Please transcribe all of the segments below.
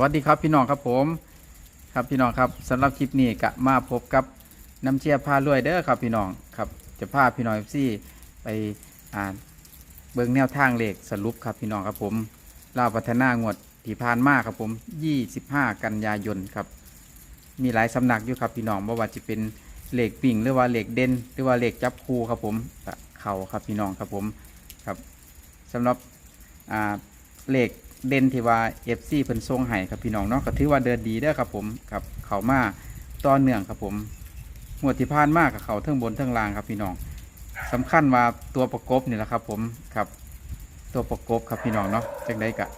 วัสดีครับพี่น้องครับผมครับพี่น้องครับสำหรับคลิปนี้ก็มาพบกับน้ำเชียร์พารวยเด้อครับพี่น้องครับจะพาพี่น้องซีไปอ่านเบิ่งแนวทางเลขสรุปครับพี่น้องครับผมลาวพัฒนางวดที่ผ่านมาครับผม 25 กันยายนครับมีหลายสำนักอยู่ครับพี่น้องบ่ว่าจะเป็นเหลขปิ่งหรือว่าเหลขเด่นหรือว่าเหลขจับคู่ครับผมเข่าครับพี่น้องครับผมครับสำหรับอ่าเลข เด่นที่ว่า FC เพิ่นทรงให้ครับพี่น้องเนาะก็ถือว่าเดินดีเด้อครับผมครับเขามาต่อเนื่องครับผมงวดที่ผ่านมากกับเขาเทั้งบนเทั้งล่างครับพี่น้องสำคัญว่าตัวประกบนี่แหละครับผมครับตัวประกบครับพี่น้องเนาะจังได้กะ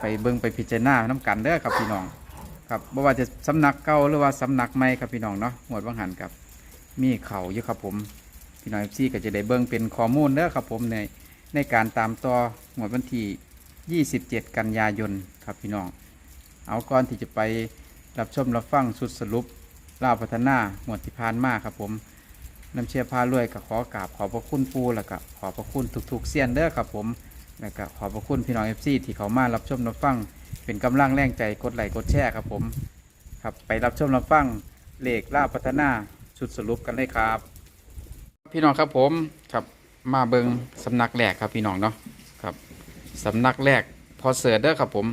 ไปเบิ่งไปพิจารณาน้กันเด้อครับพี่น้องครับบ่ว่าจะสำนักเก่าหรือว่าสำนักใหม่ครับพี่น้องเนาะหมวดวังหันครับ มีเข่าอยู่ครับผมพี่น้องซีก็จะได้เบิ่งเป็นข้อมูลเด้อครับผมในในการตามต่อหมวดวันที่ 27 กันยายนครับพี่น้อง เอาก่อนที่จะไปรับชมรับฟังสุดสรุปลาวพัฒนาหมวดที่ผ่านมาครับผมน้ำเชียร์พารวยก็ขอกราบขอบพระคุณปูแล้วก็ขอบพระคุณทุกๆเซียนเด้อครับผมแล้วก็ขอบพระคุณพี่น้องเอฟซีที่เขามารับชมรับฟังเป็นกำลังแรงใจกดไลค์กดแชร์ครับผมครับไปรับชมรับฟังเลขล่าพัฒนาชุดสรุปกันเลยครับ พี่น้องครับผมครับมาเบิงสำนักแรกครับพี่น้องเนาะ สำนักแรก พอเสิร์ชเด้อครับผม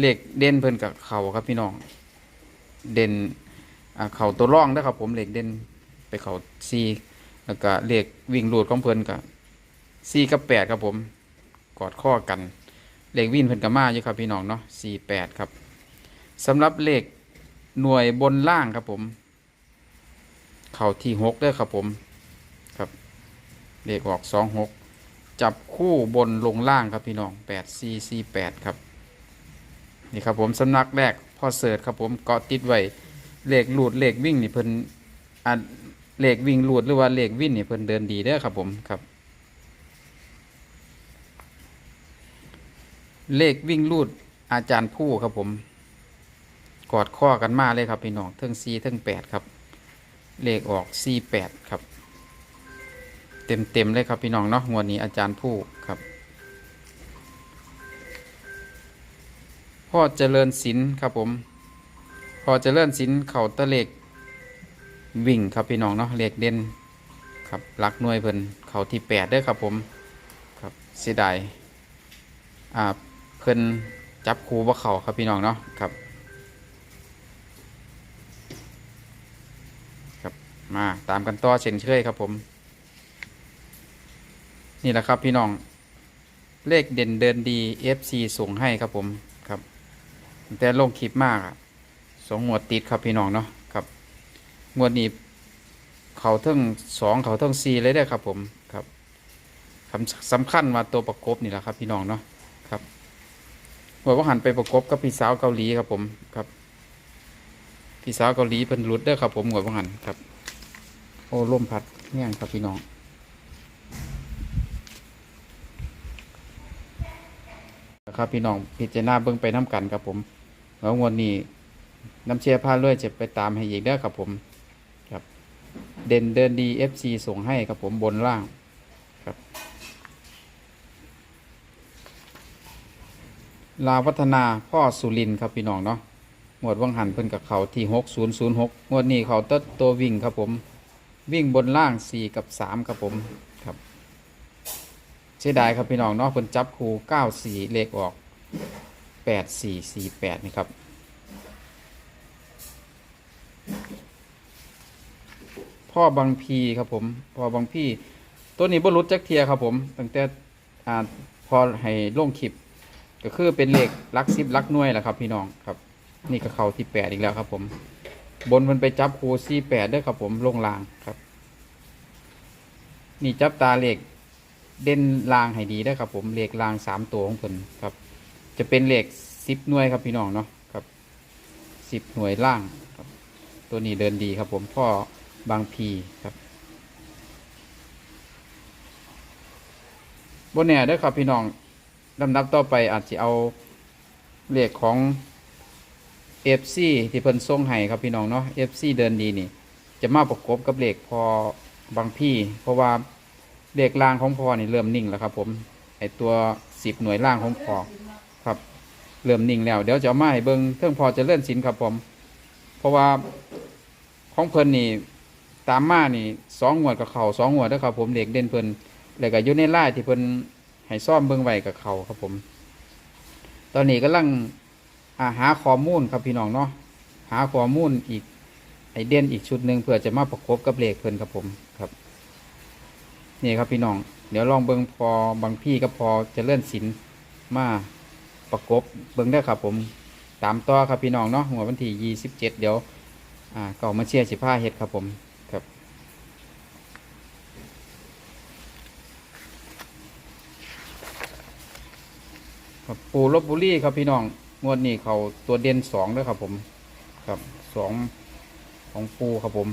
เลขเด่นเพิ่นกับเขาครับพี่น้อง เด่นเขาตัวร่องด้อครับ ผมเลขเด่นไปเขาซีแล้วก็เลขวิ่งรูดของเพิ่นกับซีกับแปดครับผม กอดข้อกัน เลขวิ่นเพิ่นกับมาอยู่ครับพี่น้องเนาะสี่แปดครับสำหรับเลขหน่วยบนล่างครับผม เข่าที่หกด้อครับผม ครับ เลขออกสองหก จับคู่บนลงล่างครับพี่น้องแปดสี่สี่แปดครับ นี่ครับผมสำนักแรกพอเสิร์ชครับผมเกาะติดไว้เลขหลุดเลขวิ่งนี่เพิ่นอ่าเลขวิ่งหลุดหรือว่าเลขวิ่นนี่เพิ่นเดินดีเด้อครับผมครับ เลขวิ่งลูดอาจารย์ผู้ครับผม กอดข้อกันมาเลยครับพี่น้องเทิงซีเทิงแปดครับ เลขออกซีแปดครับ เต็มเต็มเลยครับพี่น้องเนาะงวดนี้อาจารย์ผู้ครับพ่อเจริญศิลป์ครับผมพ่อเจริญศิลป์เขาตะเลขวิ่งครับพี่น้องเนาะเลขเด่นครับรักหน่วยเพิ่นเขาที่แปดด้อครับผมครับเสียดายอ่าเพิ่นจับครูว่าเขาครับพี่น้องเนาะครับครับมาตามกันต่อเช่นเคยครับผม นี่แหละครับพี่น้อง เลขเด่นเดินดี FC ส่งให้ครับผมครับ แต่ลงคลิปมากอะสองงวดติดครับพี่น้องเนาะครับงวดนี้เขาเทั้งสองเขาเทั้งสี่เลยได้ครับผมครับคำสำคัญว่าตัวประกบนี่แหละครับพี่น้องเนาะครับหัวว่าหันไปประกบกับพี่สาวเกาหลีครับผมครับพี่สาวเกาหลีเป็นรุดเด้อครับผมหัวว่าหันครับ โอ้ลมพัดแง่งครับพี่น้อง ครับพี่น้องพิจารณาเบิ่งไปน้ำกันครับผมแล้วงวันนี้น้ำเชียร์พาเลื่อยจะไปตามให้อีกเด้อครับผมครับ เด่นเดินดี FC ส่งให้ครับผมบนล่างครับ ลาวัฒนาพ่อสุรินครับพี่น้องเนาะหมวดวังหันเพิ่นกับเขาที่หกศูนย์ศูนย์หกงวดนี้เขาตัดตัววิ่งครับผม วิ่งบนล่างสี่กับสามครับผม สียดายครับพี่น้องเนาะเพิ่นจับคูเก้าสี่เลขออกแปดสี่สี่แปดนี่ครับพ่อบางพีครับผมพ่อบางพีตัวนี้บรรุษจักเทียครับผมตั้งแต่อ่าพอให้ลงคลิป ก็คือเป็นเลขลักซิบลักน่วยแหละครับ พี่น้องครับ นี่ก็เข้าที่แปดอีกแล้วครับผม บนมันไปจับคูซี่แปดด้วยครับผมลงลางครับ นี่จับตาเลข เด่นลางให้ดีด้วครับ ผมเลขลางสามตัวของเพิ่นครับ จะเป็นเลขสิบหน่วยครับพี่น้องเนาะครับสิบหน่วยล่างครับ ตัวนี้เดินดีครับ ผมพ่อบางพีครับบนแน่เด้ครับพี่น้องลำดับต่อไปอาจจะเอาเลขของ FC ที่เพิ่นส่งให้ครับพี่น้องเนาะ FC เดินดีนี่ จะมาประกบกับเหลขพอบางพี่ เพราะว่า เลขล่างของพอนี่เริ่มนิ่งแล้วครับ ผมไอตัวสิบหน่วยล่างของพอครับ เริ่มนิ่งแล้วเดี๋ยวจะมาให้เบิงเทิงพอจะเลื่อนสินครับผม เพราะว่าของเพิ่นนี่ตามมานี่สองงวกับเขาสองงวดเด้อครับ ผมเด็กเด่นเพิ่นแล้วก็ยู่ในไล่ที่เพิ่นให้ซ่อมเบิ่งไว้กับเขาครับผม ตอนนี้กำลังอาหาข้อมูลครับพี่น้องเนาะหาข้อมูลอีกไอเด่นอีกชุดหนึ่งเพื่อจะมาประกบกับเลขเพิ่นครับผมครับ นี่ครับพี่น้อง เดี๋ยวลองเบิ่งพอบางพี่ก็พอจะเลื่อนสินมาประกบเบิ่งได้ครับผมตามต่อครับพี่น้องเนาะหัววันที่ยี่สิบเจ็ดเดี๋ยวอ่าเก่ามาเชียร์สิผ้าเฮ็ดครับผมครับครับปูลบบุรีครับพี่น้องงวดนี้เขาตัวเด่นสองด้วยครับผมครับสองของปูครับผม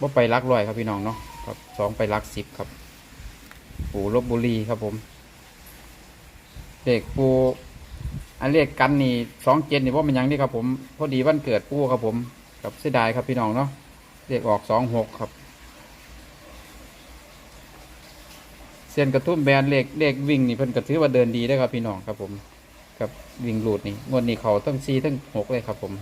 ว่าไปรักร้อยครับพี่น้องเนาะ ครับสองไปรักสิบครับ ปูลบบุรีครับผม เด็กปูอันเลขกันนี่สองเจ็ดนี่ว่ามันยังนี่ครับผม พอดีวันเกิดปูครับผมครับเสียดายครับพี่น้องเนาะเลขออกสองหกครับเส้นกระทุ่มแบนเลขเลขวิ่งนี่เพิ่นก็ถือว่าเดินดีได้ครับพี่น้องครับผม กับวิ่งหลุดนี่งวดนี้เขาตั้งซีตั้งหกเลยครับผม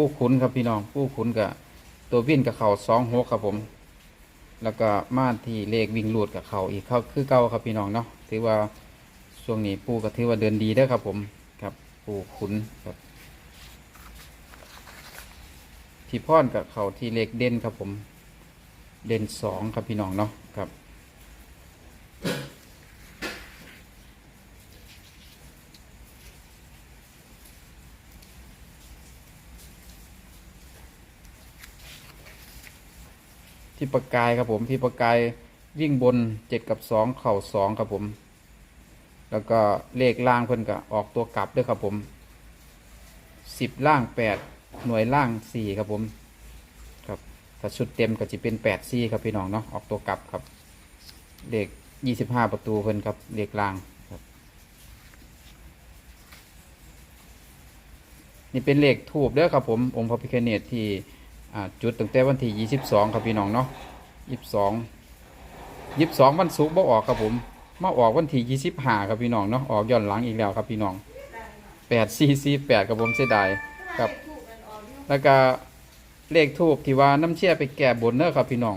กับผู้ขุนครับพี่น้องผู้ขุนกับตัววิ่งกับเข่าสองหกครับผม แล้วก็ม่านที่เลขวิ่งหลุดกับเข่าอีกเขาคือเก้าครับพี่น้องเนาะถือว่าช่วงนี้ปูก็ถือว่าเดินดีได้ครับผมครับ ปูขุนครับที่พ่อนกับเข่าที่เล็กเด่นครับผม เด่นสองครับพี่น้องเนาะครับ พี่ประกายครับผมพี่ประกายวิ่งบนเจ็ดกับสองเข่าสองครับผม แล้วก็เลขล่างเพิ่นก็ออกตัวกลับด้วยครับผมสิบล่างแปดหน่วยล่างสี่ครับผมครับถ้าชุดเต็มก็จะเป็นแปดซี่ครับพี่น้องเนาะออกตัวกลับครับเด็กยี่สิบห้าประตูเพิ่นครับเด็กล่างครับนี่เป็นเลขทูบเด้อครับผมองค์พระพิฆเนศที่ จุดตั้งแต่วันที่ยี่สิบสองครับพี่น้องเนาะยี่สิบสองยี่สิบสองวันศุกร์บ่ออกครับผมมาออกวันที่ยี่สิบห้าครับพี่น้องเนาะออกย้อนหลังอีกแล้วครับพี่น้องแปดสี่สี่แปดครับผมเสียดายครับแล้วก็เลขทูบที่ว่าน้ำเชี่ยไปแก่บนเนอะครับพี่น้อง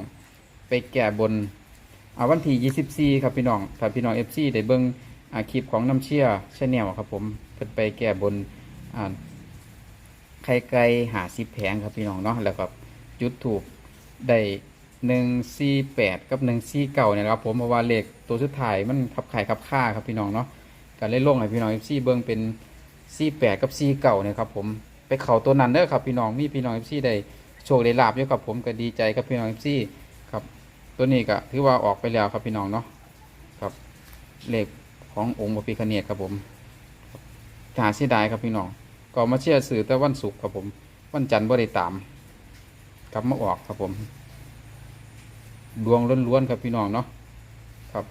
ไปแก่บนเอาวันที่24 ครับพี่น้องถ้าพี่น้อง FC ได้เบิ่งอาคลิปของน้ำเชี่ยชาแนลครับผมเพิ่นไปแก่บนอ่า ไข่ไก่หาสิบแผงครับพี่น้องเนาะแล้วก็จุดถูกได้หนึ่งสี่แปดกับหนึ่งสี่เก่าเนี่ยครับผมเพราะว่าเลขตัวสุดท้ายมันขับไข่ขับค่าครับพี่น้องเนาะก็เลยลงให้พี่น้อง FC เบิ่งเป็นสี่แปดกับสี่เก่าเนี่ยครับผมไปเข่าตัวนั้นเด้อครับพี่น้องมีพี่น้องเอฟซีได้โชคได้ลาบอยู่กับผมก็ดีใจกับพี่น้องเอฟซีครับ ตัวนี้ก็ถือว่าออกไปแล้วครับพี่น้องเนาะครับเลขขององค์พระพิฆเนศครับผมหาเสียดายครับพี่น้อง ก็มาเชื่อสื่อแต่วันศุกร์ครับผม วันจันทร์บ่ได้ตามกลับมาออกครับผม ดวงล้วนๆครับพี่น้องเนาะครับ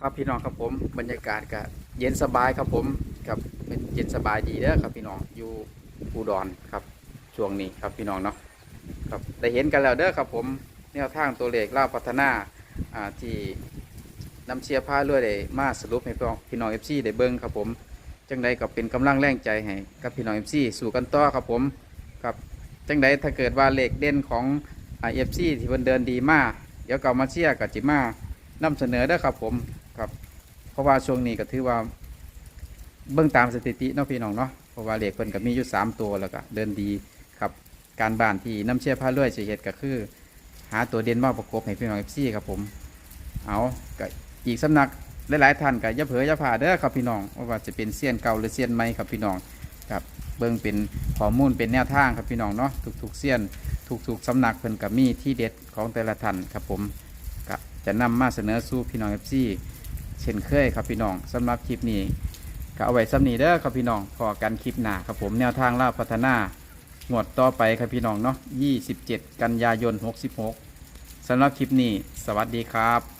ครับพี่น้องครับผมบรรยากาศก็เย็นสบายครับผมครับเป็นเย็นสบายดีเด้อครับพี่น้องอยู่อุดรครับช่วงนี้ครับพี่น้องเนาะครับได้เห็นกันแล้วเด้อครับผมแนวทางตัวเลขล่าพัฒนาอ่าที่ นำเชียร์ผ้าเรื่อยได้มาสรุปให้พี่น้องพี่น้องเอฟซีได้เบิ้งครับผมจังใดก็เป็นกำลังแรงใจให้กับพี่น้องเอฟซีสู่กันต่อครับผมครับจังใดถ้าเกิดว่าเลขเด่นของเอฟซีที่เพิ่นเดินดีมากเดี๋ยวเก่ามาเชียร์กับจิมานำเสนอเด้ครับผมครับเพราะว่าช่วงนี้ก็ถือว่าเบื้องตามสถิติเนาะพี่น้องเนาะเพราะว่าเล็กเพิ่นก็มีอยู่สามตัวแล้วก็เดินดีครับการบ้านที่น้ำเชื่อผ้าเลื่อยสิเฮ็ดก็คือ หาตัวเด่นมาประกบให้พี่น้องเอฟซีครับผมเอาก็ อีกสำนักหลายๆท่านก็อย่าเผลย่าผ่าเด้อครับพี่น้องว่าจะเป็นเสี้ยนเก่าหรือเสี้ยนใหม่ครับพี่น้องครับเบิ่งเป็นข้อมูลเป็นแนวทางครับพี่น้องเนาะทุกๆเสี้ยนทุกๆสำนักเพิ่นก็มีที่เด็ดของแต่ละท่านครับผมก็จะนำมาเสนอสู่พี่น้องเอฟซีเช่นเคยครับพี่น้องสำหรับคลิปนี้ก็เอาไว้สำนีเด้อครับพี่น้องพอกันคลิปหน้าครับผมแนวทางล่าพัฒนาหมวดต่อไปครับพี่น้องเนาะ27 กันยายน 66สำหรับคลิปนี้ สวัสดีครับ